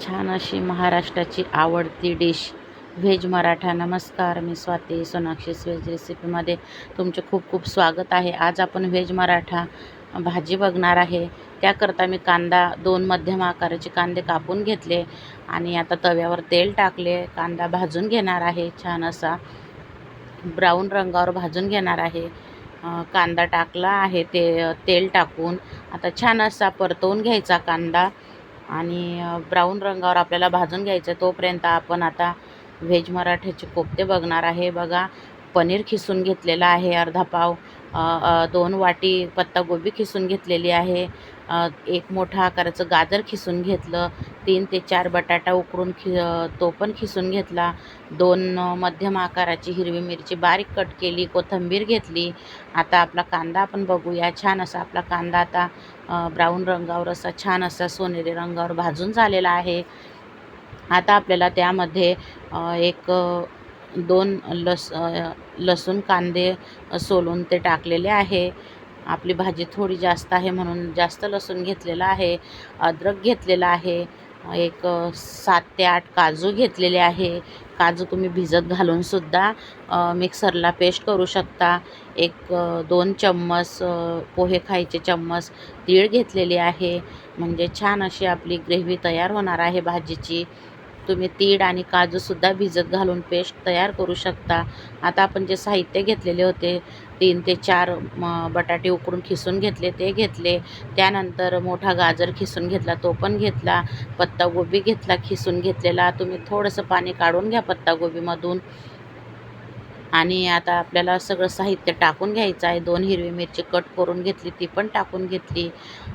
छान अशी महाराष्ट्राची आवडती डिश. व्हेज मराठा नमस्कार मी स्वाती सोनाक्षी व्हेज रेसिपीमध्ये तुमचे खूप खूप स्वागत आहे. आज आपण व्हेज मराठा भाजी बघणार आहे. त्याकरता मी कांदा दोन मध्यम आकाराचे कांदे कापून घेतले आणि आता तव्यावर तेल टाकले. कांदा भाजून घेणार आहे छान असा ब्राऊन रंगावर भाजून घेणार आहे. कांदा टाकला आहे ते तेल टाकून. आता छान असा परतवून घ्यायचा कांदा. आणि ब्राऊन रंगावर आपल्याला भाजून घ्यायचं तोपर्यंत आपण आता व्हेज मराठ्याचे कोफ्ते बघणार आहे. बघा पनीर खिसून घेतलेलं आहे अर्धा पाव. दोन वाटी पत्तागोबी खिसून घेतलेली आहे. एक मोठा आकाराचं गाजर खिसून घेतलं. तीन ते चार बटाटा उकडून खि तो पण खिसून घेतला. दोन मध्यम आकाराची हिरवी मिरची बारीक कट केली कोथिंबीर घेतली. आता आपला कांदा आपण बघूया. छान असा आपला कांदा आता ब्राऊन रंगावर असा छान असा सोनेरी रंगावर भाजून झालेला आहे. आता आपल्याला त्यामध्ये एक दोन लस लसूण कांदे सोलून ते टाकलेले आहे. आपली भाजी थोडी जास्त आहे म्हणून जास्त लसूण घेतलेला आहे. अद्रक घेतलेला आहे. एक सात ते आठ काजू घेतलेले आहे. काजू तुम्ही भिजत घालूनसुद्धा मिक्सरला पेस्ट करू शकता. एक दोन चम्मच पोहे खायचे चम्मच तीळ घेतलेली आहे. म्हणजे छान अशी आपली ग्रेव्ही तयार होणार आहे भाजीची. तुम्ही तीळ आणि काजूसुद्धा भिजत घालून पेस्ट तयार करू शकता. आता आपण जे साहित्य घेतलेले होते तीन ते चार म बटाटे उकडून खिसून घेतले ते घेतले. त्यानंतर मोठा गाजर खिसून घेतला तो पण घेतला. पत्तागोबी घेतला खिसून घेतलेला. तुम्ही थोडंसं पाणी काढून घ्या पत्तागोबीमधून. आणि आता आपल्याला सगळं साहित्य टाकून घ्यायचं आहे. दोन हिरवी मिरची कट करून घेतली ती पण टाकून घेतली.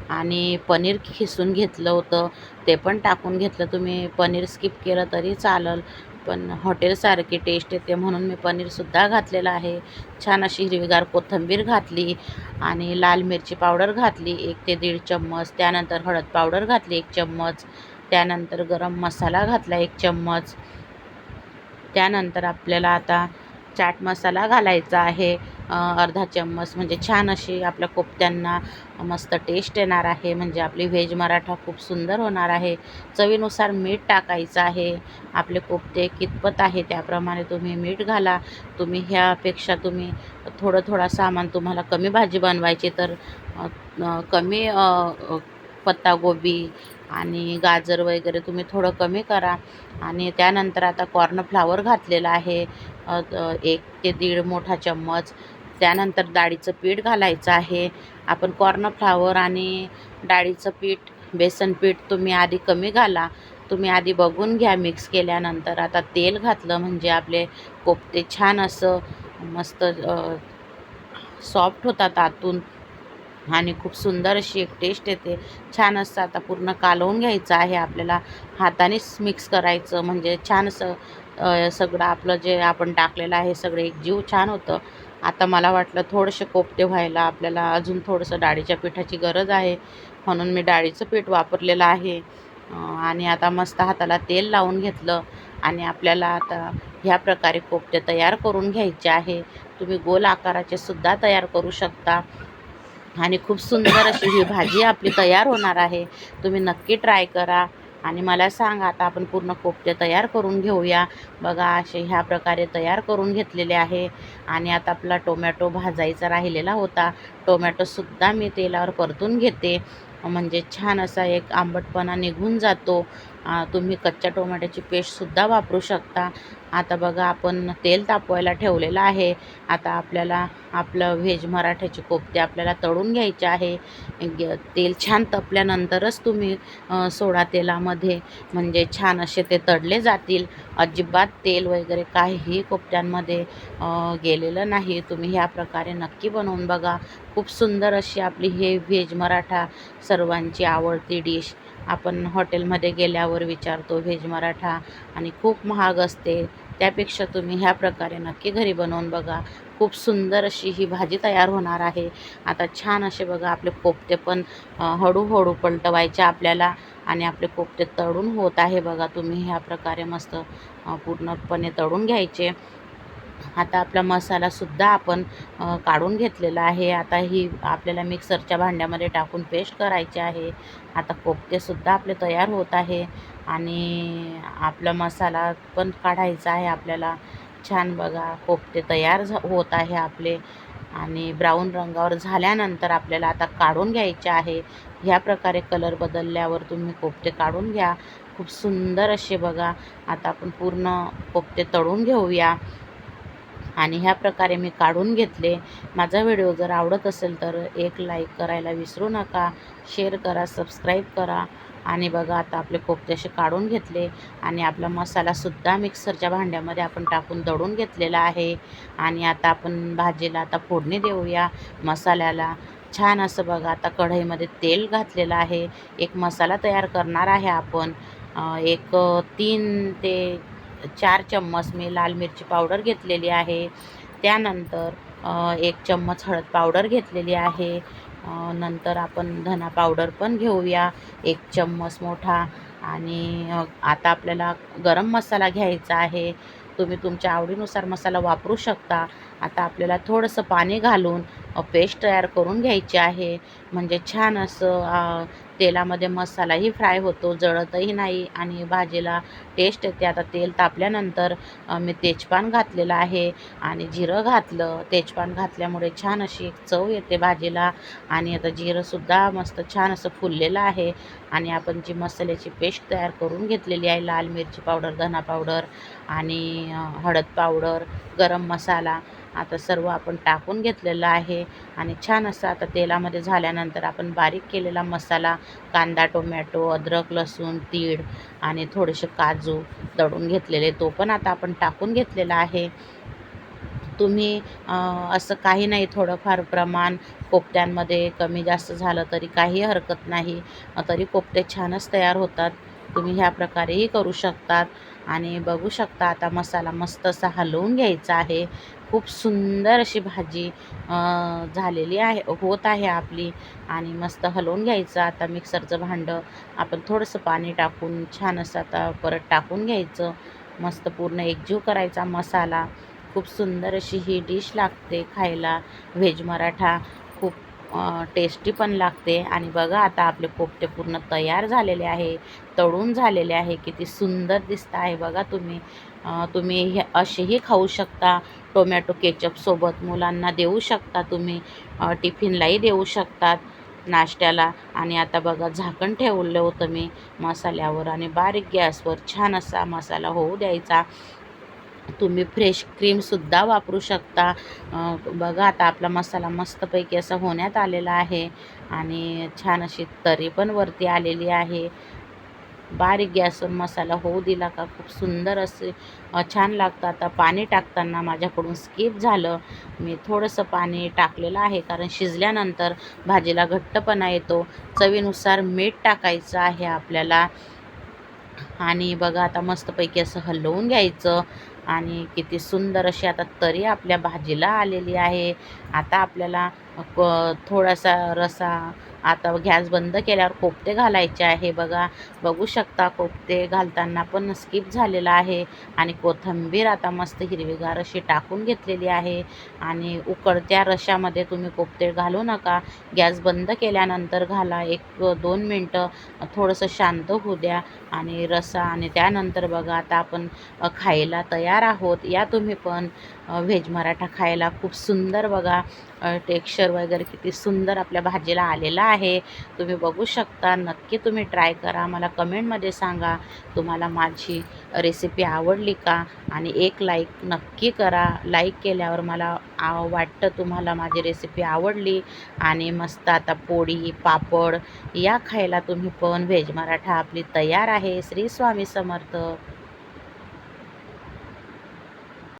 आणि पनीर खिसून घेतलं होतं ते पण टाकून घेतलं. तुम्ही पनीर स्किप केलं तरी चालेल पण हॉटेलसारखी टेस्ट येते म्हणून मी पनीरसुद्धा घातलेलं आहे. छान अशी हिरवीगार कोथिंबीर घातली आणि लाल मिरची पावडर घातली एक ते दीड चम्मच. त्यानंतर हळद पावडर घातली एक चम्मच. त्यानंतर गरम मसाला घातला एक चम्मच. त्यानंतर आपल्याला आता चाट मसाला घालायचा आहे. अर्धा चम्मच म्हणजे छान अशी आपल्या कोफ्त्यांना मस्त टेस्ट येणार आहे. म्हणजे आपली व्हेज मराठा खूप सुंदर होणार आहे. चवीनुसार मीठ टाकायचं आहे. आपले कोफ्ते कितपत आहे त्याप्रमाणे तुम्ही मीठ घाला. तुम्ही ह्यापेक्षा तुम्ही थोडं थोडं सामान तुम्हाला कमी भाजी बनवायची तर कमी पत्तागोबी आणि गाजर वगैरे तुम्ही थोडं कमी करा. आणि त्यानंतर आता कॉर्नफ्लावर घातलेलं आहे. एक ते दीड मोठा चम्मच. त्यानंतर डाळीचं पीठ घालायचं आहे. आपण कॉर्नफ्लावर आणि डाळीचं पीठ बेसन पीठ तुम्ही आधी कमी घाला. तुम्ही आधी बघून घ्या मिक्स केल्यानंतर. आता तेल घातलं म्हणजे आपले कोफ्ते छान असं मस्त सॉफ्ट होतात आतून. आणि खूप सुंदर अशी एक टेस्ट येते. छान असं आता पूर्ण कालवून घ्यायचं आहे. आपल्याला हातानेच मिक्स करायचं. म्हणजे छान असं सगळं आपलं जे आपण टाकलेलं आहे सगळं एक जीव छान होतं. आता मला वाटलं थोडंसं कोपते व्हायला आपल्याला अजून थोडंसं डाळीच्या पिठाची गरज आहे. म्हणून मी डाळीचं पीठ वापरलेलं आहे. आणि आता मस्त हाताला तेल लावून घेतलं. आणि आपल्याला आता ह्या प्रकारे कोपते तयार करून घ्यायचे आहे. तुम्ही गोल आकाराचे सुद्धा तयार करू शकता. आणि खूप सुंदर अशी ही भाजी आपली तयार होणार आहे. तुम्ही नक्की ट्राय करा आणि मला सांगा आता आपण पूर्ण कोपते तयार करून घेऊया. बघा असे ह्या प्रकारे तयार करून घेतलेले आहे. आणि आता आपला टोमॅटो भाजायचा राहिलेला होता. टोमॅटोसुद्धा मी तेलावर परतून घेते. म्हणजे छान असा एक आंबटपणा निघून जातो. तुम्ही कच्च्या टोमॅटोची पेस्टसुद्धा वापरू शकता. आता बघा आपण तेल तापवायला ठेवलेलं आहे. आता आपल्याला आपलं व्हेज मराठ्याचे कोफ्ते आपल्याला तळून घ्यायचे आहे. ग- तेल छान तपल्यानंतरच तुम्ही सोडा तेलामध्ये म्हणजे छान असे ते तळले जातील. अजिबात तेल वगैरे काहीही कोफ्त्यांमध्ये गेलेलं नाही. तुम्ही ह्या प्रकारे नक्की बनवून बघा. खूप सुंदर अशी आपली हे व्हेज मराठा सर्वांची आवडती डिश. आपण हॉटेलमध्ये गेल्यावर विचारतो व्हेज मराठा आणि खूप महाग असते त्यापेक्षा तुम्ही ह्या प्रकारे नक्की घरी बनवून बघा. खूप सुंदर अशी ही भाजी तयार होणार आहे. आता छान असे बघा आपले कोफ्ते पण हळूहळू पलटवायचे आपल्याला आणि आपले कोफ्ते तळून होत आहे बघा. तुम्ही ह्या प्रकारे मस्त पूर्णपणे तळून घ्यायचे. आता आपला मसालासुद्धा आपण काढून घेतलेला आहे. आता ही आपल्याला मिक्सरच्या भांड्यामध्ये टाकून पेस्ट करायची आहे. आता कोफ्तेसुद्धा आपले तयार होत आहे. आणि आपला मसाला पण काढायचा आहे आपल्याला. छान बघा कोफ्ते तयार होत आहे आपले. आणि ब्राऊन रंगावर झाल्यानंतर आपल्याला आता काढून घ्यायचे आहे. ह्या प्रकारे कलर बदलल्यावर तुम्ही कोफ्ते काढून घ्या. खूप सुंदर असे बघा. आता आपण पूर्ण कोफ्ते तळून घेऊया. आणि ह्या प्रकारे मी काढून घेतले. माझा व्हिडिओ जर आवडत असेल तर एक लाईक करायला विसरू नका शेअर करा सबस्क्राईब करा. आणि बघा आता आपले कोफ्ते असे काढून घेतले आणि आपला मसालासुद्धा मिक्सरच्या भांड्यामध्ये आपण टाकून दळून घेतलेला आहे. आणि आता आपण भाजीला आता फोडणी देऊया मसाल्याला. छान असं बघा आता कढईमध्ये तेल घातलेलं आहे. एक मसाला तयार करणार आहे आपण. एक तीन ते चार चम्मच मी लाल मिरची पावडर घेतलेली आहे. त्यानंतर एक चम्मच हळद पावडर घेतलेली आहे. नंतर आपण धना पावडर पण घेऊया. एक चम्मच मोठा आणि आता आपल्याला गरम मसाला घ्यायचा आहे. तुम्ही तुमच्या आवडीनुसार मसाला वापरू शकता. आता आपल्याला थोडंसं पाणी घालून पेस्ट तयार करून घ्यायची आहे. म्हणजे छान असं तेलामध्ये मसालाही फ्राय होतो जळतही नाही आणि भाजीला टेस्ट येते. आता तेल तापल्यानंतर मी तेजपान घातलेलं आहे आणि जिरं घातलं. तेजपान घातल्यामुळे छान अशी एक चव येते भाजीला आणि आता जिरंसुद्धा मस्त छान असं फुललेलं आहे आणि आपण जी मसाल्याची पेस्ट तयार करून घेतलेली आहे लाल मिरची पावडर धना पावडर आणि हळद पावडर गरम मसाला आता सर्व आपण टाकून घेतलेलं आहे. आणि छान असं आता तेलामध्ये झाल्यानंतर आपण बारीक केलेला मसाला कांदा टोमॅटो अद्रक लसूण तीळ आणि थोडेसे काजू दळून घेतलेले तो पण आता आपण टाकून घेतलेला आहे. तुम्ही असं काही नाही थोडंफार प्रमाण कोफ्त्यांमध्ये कमी जास्त झालं तरी काही हरकत नाही. तरी कोफ्ते छानच तयार होतात. तुम्ही ह्या प्रकारेही करू शकतात. आणि बघू शकता आता मसाला मस्त असा हलवून घ्यायचा आहे. खूप सुंदर अशी भाजी झालेली आहे होत आहे आपली. आणि मस्त हलवून घ्यायचं. आता मिक्सरचं भांडं आपण थोडंसं पाणी टाकून छान असं आता परत टाकून घ्यायचं. मस्त पूर्ण एकजीव करायचा मसाला. खूप सुंदर अशी ही डिश लागते खायला. व्हेज मराठा खूप टेस्टी पण लागते. आणि बघा आता आपले पोपटे पूर्ण तयार झालेले आहे तळून झालेले आहे. किती सुंदर दिसत आहे बघा तुम्ही. तुम्ही हे असेही खाऊ शकता. टोमॅटो केचपसोबत मुलांना देऊ शकता तुम्ही. टिफिनलाही देऊ शकतात नाश्त्याला. आणि आता बघा झाकण ठेवलं होतं मी मसाल्यावर आणि बारीक गॅसवर छान असा मसाला होऊ द्यायचा. तुम्ही फ्रेश क्रीमसुद्धा वापरू शकता. बघा आता आपला मसाला मस्तपैकी असा होण्यात आलेला आहे. आणि छान अशी तरी पण वरती आलेली आहे. बारीक गॅसवर मसाला होऊ दिला का? खूप सुंदर असे छान लागतं. आता पाणी टाकताना माझ्याकडून स्किप झालं. मी थोडंसं पाणी टाकलेलं आहे. कारण शिजल्यानंतर भाजीला घट्टपणा येतो. चवीनुसार मीठ टाकायचं आहे आपल्याला. आणि बघा आता मस्तपैकी असं हलवून घ्यायचं. आणि किती सुंदर अशी आता तरी आपल्या भाजीला आलेली आहे. आता आपल्याला क थोडासा रसा आता गॅस बंद केल्यावर कोफ्ते घालायचे आहे बघा. बघू शकता कोफ्ते घालताना पण स्किप झालेला आहे आणि कोथिंबीर आता मस्त हिरवीगार अशी टाकून घेतलेली आहे. आणि उकळत्या रशामध्ये तुम्ही कोफ्ते घालू नका. गॅस बंद केल्यानंतर घाला एक दोन मिनटं. थोडंसं शांत होऊ द्या. आणि रसा आणि त्यानंतर बघा आता आपण खायला तयार आहोत. या तुम्ही पण व्हेज मराठा खायला खूप सुंदर बघा. टेक्स्चर वगैरे किती सुंदर आपल्या भाजीला आलेला आहे. तुम्ही बघू शकता. नक्की तुम्ही ट्राय करा. मला कमेंटमध्ये सांगा. तुम्हाला माझी रेसिपी आवडली का? आणि एक लाईक नक्की करा. लाईक केल्यावर मला वाटतं तुम्हाला माझी रेसिपी आवडली. आणि मस्त आता पोळी पापड या खायला तुम्ही पण व्हेज मराठा आपली तयार आहे. श्री स्वामी समर्थ.